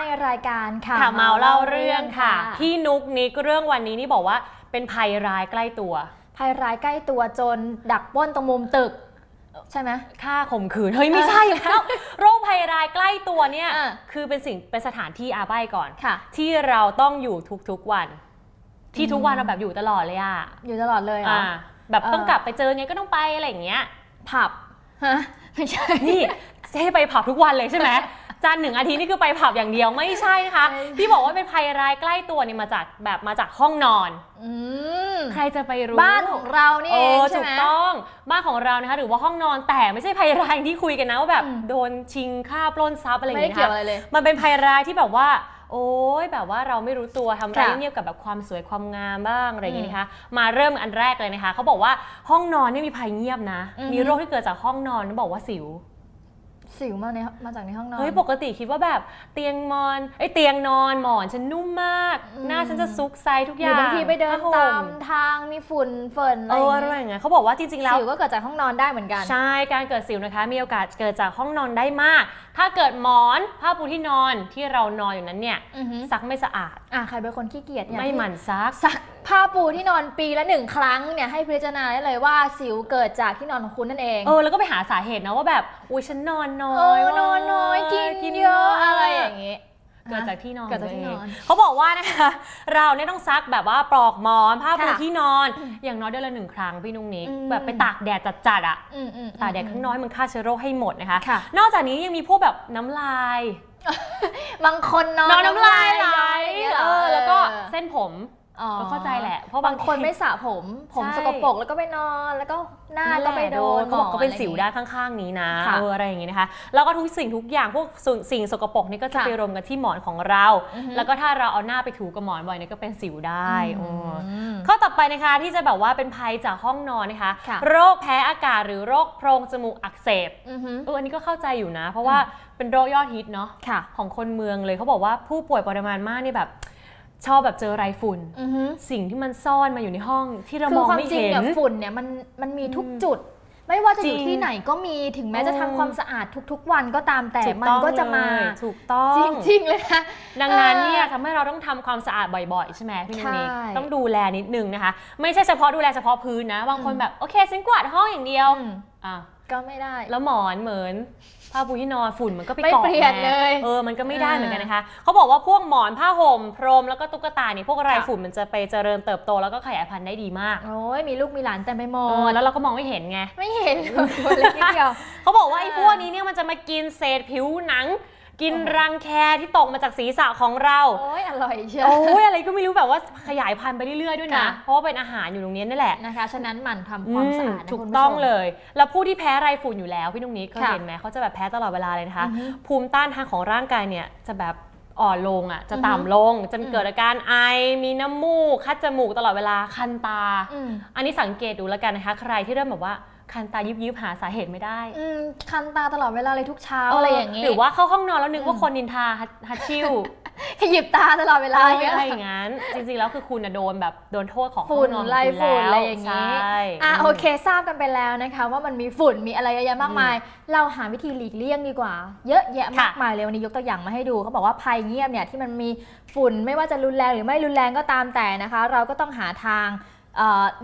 ในรายการค่ะค่ะเมาเล่าเรื่องค่ะค่ะ พี่นุกนิกเรื่องวันนี้นี่บอกว่าเป็นภัยร้ายใกล้ตัว ภัยร้ายใกล้ตัวจนดักปล้นตรงมุมตึก ใช่ไหมฆ่าข่มขืน เฮ้ย ไม่ใช่แล้วโรคภัยร้ายใกล้ตัวเนี่ยอะคือเป็นสิ่งเป็นสถานที่อาใบก่อนค่ะที่เราต้องอยู่ทุกๆวัน ที่อืมทุกวันเราแบบอยู่ตลอดเลยอะอยู่ตลอดเลยเหรออ่าแบบเออต้องกลับไปเจอไงก็ต้องไปอะไรอย่างเงี้ยผับฮะไม่ใช่นี่ให้ไปผับทุกวันเลยใช่ไหม จันทร์หนึ่งอาทิตย์นี่คือไปผับอย่างเดียวไม่ใช่นะคะไม่ที่บอกว่าเป็นภัยร้ายใกล้ตัวเนี่ยมาจากแบบมาจากห้องนอน อืมใครจะไปรู้บ้านของเรานี่เอเองอใช่ถูไหกมต้องบ้านของเรานะคะหรือว่าห้องนอนแต่ไม่ใช่ภัยร้ายอย่างที่คุยกันนะว่าแบบอืม โดนชิงฆ่าปล้นทรัพย์อะไรอย่างไม่ได้เงี้ยเกี่ยวนะคะอะไรเลย มันเป็นภัยร้ายที่แบบว่า โอ้ยแบบว่าเราไม่รู้ตัวทำอะไรค่ะเงียบกับแบบความสวยความงามบ้างอะไรอย่างเงี้ยนะคะ มาเริ่มอันแรกเลยนะคะเขาบอกว่าห้องนอนเนี่ยมีภัยเงียบนะ อือฮึ มีโรคที่เกิดจากห้องนอนเขาบอกว่าสิว สิวมาในมาจากในห้องนอน เฮ้ยปกติคิดว่าแบบเตียงมอนไอ้ยเตียงนอนหมอนฉันนุ่มมากอืมหน้าฉันจะซุกไซทุกหอรือย่างบางทีไปเดินผ้ตาห่มทางมีฝุ่นเฟิร์นอะเอไรออย่างอะไรเงี้ยอย่างเงี้ยเขาบอกว่าจริงๆแล้ว สิวก็เกิดจากห้องนอนได้เหมือนกัน ใช่ การเกิดสิวนะคะ มีโอกาสเกิดจากห้องนอนได้มาก ถ้าเกิดหมอนผ้าปูที่นอนที่เรานอนอยู่นั้นเนี่ย อือหือซักไม่สะอาด อะใครเป็นคนขี้เกียจเนี่ยไม่หมั่นซัก ซัก ผ้าปูที่นอนปีละหนึ่งครั้งเนี่ยให้พิจารณาได้เลยว่าสิวเกิดจากที่นอนของคุณนั่นเอง เออแล้วก็ไปหาสาเหตุนะว่าแบบอุ้ยฉันนอนน้อเอยอนอนน้อยกินกินเยอะอะไรอย่างงี้ เกิดจากที่นอนเกิดจากที่นอนตัวเงเขาบอกว่านะคะ เราเนี่ยต้องซักแบบว่าปลอกหมอนผ้าปูค่ะที่นอน อย่างน้อยเดือนละหนึ่งครั้งพี่นุ้งนิกอืม แบบไปตากแดดจัดๆอะอืมอืม ตากแดดข้างน้อยมันฆ่าเชื้อโรคให้หมดนะคะ ค่ะ นอกจากนี้ยังมีพวกแบบน้ำลาย บางคนนอนนอนน้ำลายไหลอย่างเงี้ยหรเออ แล้วก็เส้นผม อ๋อเราเข้าใจแหละ เพราะบาบางงคนไม่สระผม ผมใช่สกปรกแล้วก็ไปนอนแล้วก็หน้าก็ไปโดนเขาบอกก็เป็นหมสิวอะไรด้าอย่งนข้างๆนี้นะค่ะเอออะไรอย่างงี้นะคะแล้วก็ทุกสิ่งทุกอย่างพวกสิ่งสิ่งสกปรกนี่ก็จะค่ะไปรวมกันที่หมอนของเราอือฮึแล้วก็ถ้าเราเอาหน้าไปถูกับหมอนบ่อยเนี่ยก็เป็นสิวได้งี้โอ้อืมข้อต่อไปนะคะที่จะแบบว่าเป็นภัยจากห้องนอนนะคะค่ะโรคแพ้อากาศหรือโรคโพรงจมูกอักเสบอือหือเอออันนี้ก็เข้าใจอยู่นะ เพราะว่าเป็นโรคยอดฮิตเนาะค่ะของคนเมืองเลยเขาบอกว่าผู้ป่วยปริมาณมากนี่แบบ ชอบแบบเจอไรฝุ่น อือหือสิ่งที่มันซ่อนมาอยู่ในห้องที่เราคืมอองความไม่จริงเห็น เนี่ยฝุ่นเนี่ยมันมันมีทุกจุด ไม่ว่าจะอยู่จริงที่ไหนก็มีถึงแม้จะเออทำความสะอาดทุกๆ วันก็ตามแต่ถูมันต้องก็จะมาเลยถูกต้อง จริงๆเลยนะ ดังนั้นเออเนี่ยทำให้เราต้องทำความสะอาดบ่อยๆ ใช่ไหมพี่นุ้ยใช่ต้องดูแลนิดนึงนะคะ ไม่ใช่เฉพาะดูแลเฉพาะพื้นนะ บางคนอืม แบบ โอเคฉันกวาดห้องอย่างเดียวอืม อะ ก็ไม่ได้ แล้วหมอนเหมือนผ้าปูที่นอนฝุ่นมันก็ไปไม่เกาะเปลี่ยนไงเลยเออมันก็ไม่ได้เออเหมือนกันนะคะเขาบอกว่าพวกหมอนผ้าห่มพรมแล้วก็ตุ๊กตาเนี่ยพวกไรค่ะฝุ่นมันจะไปเจริญเติบโตแล้วก็ขยายพันธุ์ได้ดีมากโอ้ยมีลูกมีหลานเต็มไปหมเออดแล้วเราก็มองไม่เห็นไงไม่เห็นตัวเล็กนิดเดียวเขาบอกว่าไอ้เออพวกนี้เนี่ยมันจะมากินเศษผิวหนัง กินโอ้โหรังแคที่ตกมาจากศีรษะของเราโอ้ยอร่อยเชียวโอ้ยอะไรก็ไม่รู้แบบว่าขยายพันธุ์ไปเรื่อยๆด้วยนะค่ะเพราะว่าเป็นอาหารอยู่ตรงนี้นี่แหละนะคะ ฉะนั้นหมั่นทำความสะอาดอืมนะถูกคุณผู้ชมต้องเลย แล้วผู้ที่แพ้ไรฝุ่นอยู่แล้วพี่นุ้งนี้ก็ค่ะเห็นไหมเขาจะแบบแพ้ตลอดเวลาเลยนะคะอือฮึภูมิต้านทานของร่างกายเนี่ยจะแบบอ่อนลงอะจะอือฮึต่ำลงจะมีเกิดอาการไอมีน้ำมูกคัดจมูกตลอดเวลาคันตาอืมอันนี้สังเกตดูแล้วกันนะคะ ใครที่เริ่มแบบว่า คันตายิบยิบๆหาสาเหตุไม่ได้ อืมคันตาตลอดเวลาเลยทุกเช้าอะไรอย่างนี้งี้หรือว่าเข้าห้องนอนแล้วนึกว่าอืมคนนินทาฮัดฮัดชิวขยิบตาตลอดเวลาอะไรอย่างเงี้ยอย่างนั้น จริงๆ แล้วคือคุณน่ะโดนแบบโดนโทษของห้องฝุ่นนอนของไล่คุณฝุ่นแล้วอะไรอย่างนี้ใช่อะมโอเคทราบกันไปแล้วนะคะ ว่ามันมีฝุ่นมีอะไรเยอะแยะมากมาย เราหาวิธีหลีกเลี่ยงดีกว่า เยอะแยะมากค่ะมายเลยวันนี้ยกตัวอย่างมาให้ดูเขาบอกว่าภัยเงียบเนี่ยที่มันมีฝุ่นไม่ว่าจะรุนแรงหรือไม่รุนแรงก็ตามแต่นะคะ เราก็ต้องหาทางเอ่อ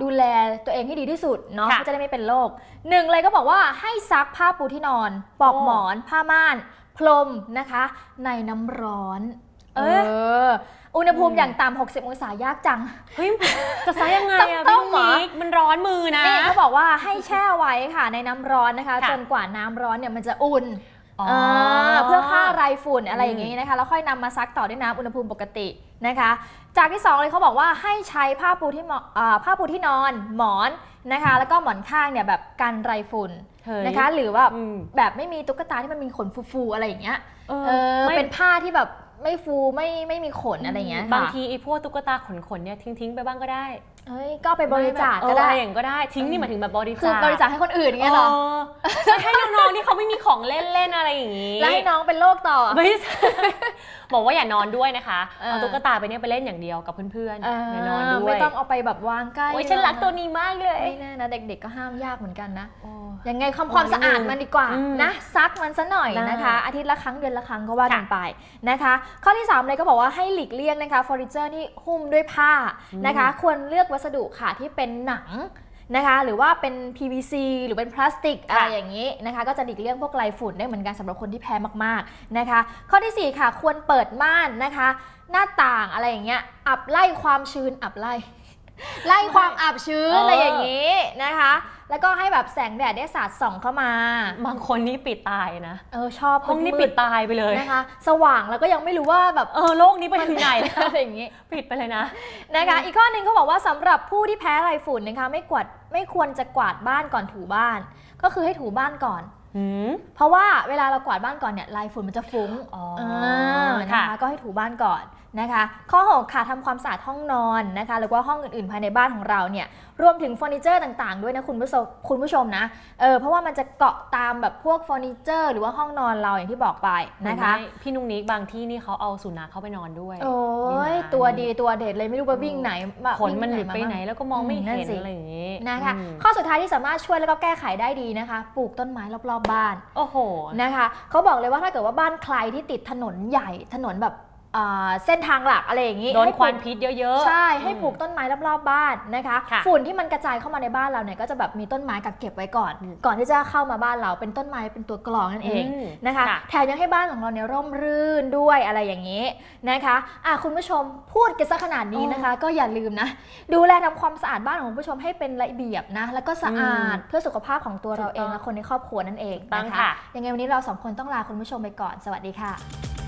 ดูแลตัวเองให้ดีที่สุดเนาะค่ะ ก็จะได้ไม่เป็นโรคหนึ่งเลยก็บอกว่าให้ซักผ้าปูที่นอน ปลอกโอ้หมอน ผ้าม่าน พรมนะคะ ในน้ำร้อน เอ๊ะออุณหภูมิอืม อย่างต่ำ60 องศายากจัง เฮ้ยจะซะยังไงอะต้พี่องนุ้งเหรอนิกมันร้อนมือนะ นี่เขาบอกว่าให้แช่ไว้ค่ะในน้ำร้อนนะคะ ค่ะ จนกว่าน้ำร้อนเนี่ยมันจะอุ่นอ๋อ เออเพื่อฆ่าไรฝุ่นอะไรอืมอย่างนี้นะคะแล้วค่อยนำมาซักต่อด้วยน้ำอุณหภูมิปกตินะคะ จากที่สองเลยเขาบอกว่าให้ใช้ผ้าปูที่หมอนอ่าผ้าปูที่นอนหมอนนะคะ แล้วก็หมอนข้างเนี่ยแบบกันไรฝุ่นเฮ้ยนะคะ หรือว่าอืมแบบไม่มีตุ๊กตาที่มันมีขนฟูๆอะไรอย่างเงี้ยเออเออไม่เป็นผ้าที่แบบไม่ฟูไม่ไม่มีขนอะไรอย่างเงี้ยค่ะบางทีไอ้พวกตุ๊กตาขนๆเนี่ยทิ้งๆ ไปบ้างก็ได้ เเฮ้ยก็เอาไปบริจาคเอก็อได้อะไรอย่างก็ได้ทิ้งนี่หมายถึงแบบบริคือจาคบริจาคให้คนอื่นอย่างเงี้ยเหรอเออให้น้องๆที่เขาไม่มีของเล่นเล่นอะไรอย่างงี้แล้วให้น้องเป็นโรคต่อไม่ใช่บอกว่าอย่านอนด้วยนะคะเออเอาตุ๊กตาไปเนี่ยไปเล่นอย่างเดียวกับเพื่อนเอๆออย่านอนด้วยไม่ต้องเอาไปแบบวางใกล้โอ้ยฉันรักตัวนี้มากเลยไม่แน่นะเด็กๆก็ห้ามยากเหมือนกันนะโอ้ยังไงความความสะอาดมันดีกว่าอืมนะซักมันซะหน่อยได้นะคะ อาทิตย์ละครั้งเดือนละครั้งก็ว่ากันค่ะไปนะคะ ข้อที่3เลยก็บอกว่าให้หลีกเลี่ยงนะคะเฟอร์นิเจอร์ที่หุ้มด้วยผ้าอืมนะคะ ควรเลือกวัสดุค่ะที่เป็นหนังนะคะหรือว่าเป็น PVC หรือเป็นพลาสติกอะไรอย่างนี้นะคะก็จะหลีกเลี่ยงพวกไรฝุ่นได้เหมือนกันสำหรับคนที่แพ้มากๆนะคะ ข้อทีสี่4 ค่ะ ควรเปิดม่านนะคะ หน้าต่างอะไรอย่างเงี้ยอับไล่ความชื้นอับไล่ ไล่ความอับชื้นเออออะไรอย่างนี้นะคะ แล้วก็ให้แบบแสงแดดได้สาดส่องเข้ามา บางคนนี่ปิดตายนะ เออชอบห้องนี้มืปิดตายไปเลยนะคะ สว่างแล้วก็ยังไม่รู้ว่าแบบเออโลกนี้ไปถึงไหนแล้วอะไรอย่างนี้ ปิดไปเลยนะนะคะ อีกข้อหนึ่งเขาบอกว่าสำหรับผู้ที่แพ้ไรฝุ่นนะคะ ไม่กวาดไม่ควรจะกวาดบ้านก่อนถูบ้าน ก็คือให้ถูบ้านก่อนหืม เพราะว่าเวลาเรากวาดบ้านก่อนเนี่ยไรฝุ่นมันจะฟุ้งอ๋อานะค่ะคะก็ให้ถูบ้านก่อนนะคะ ข้อ6ค่ะทำความสะอาดห้องนอนนะคะหรือว่าห้องอื่นๆภายในบ้านของเราเนี่ยรวมถึงเฟอร์นิเจอร์ต่างๆ ด้วยนะคุณผู้ชมคุณผู้ชมนะเออเพราะว่ามันจะเกาะตามแบบพวกเฟอร์นิเจอร์หรือว่าห้องนอนเราอย่างที่บอกไปนะคะเห็นไหมพี่นุ้งนิกบางที่นี่เขาเอาสุนัขเข้าไปนอนด้วย โอ้ยนี่นะตัวดีตัวเด็ดเลยไม่รู้ว่าวิ่งไหนแบบขนมันหลุดไปไหนวิ่งแล้วก็มองไม่อืมนั่นเห็นสิอะไรอย่างนี้นะคะอืมข้อสุดท้ายที่สามารถช่วยแล้วก็แก้ไขได้ดีนะคะ ปลูกต้นไม้รอบๆบ้าน โอ้โห นะคะเขาบอกเลยว่าถ้าเกิดว่าบ้านใครที่ติดถนนใหญ่ถนนแบบอ่า เส้นทางหลักอะไรอย่างนี้โดนให้ควันปลูกพิษเยอะๆ ใช่ ให้อืมปลูกต้นไม้รอบๆบ้านนะคะค่ะฝุ่นที่มันกระจายเข้ามาในบ้านเราเนี่ยก็จะแบบมีต้นไม้กักเก็บไว้ก่อนอืมก่อนที่จะเข้ามาบ้านเราเป็นต้นไม้เป็นตัวกรองนั่นเองมนะคะค่ะแถมยังให้บ้านของเราเนี่ยร่มรื่นด้วยอะไรอย่างนี้นะคะอะคุณผู้ชมพูดกันซะขนาดนี้นะคะ ก็อย่าลืมนะ ดูแลทำความสะอาดบ้านของคุณผู้ชมให้เป็นระเบียบนะแล้วก็สะอาดเพื่อสุขภาพของตัวเราเองถูกต้องและคนในครอบครัวนั่นเองต้องนะคะค่ะยังไงวันนี้เราสองคนต้องลาคุณผู้ชมไปก่อนสวัสดีค่ะ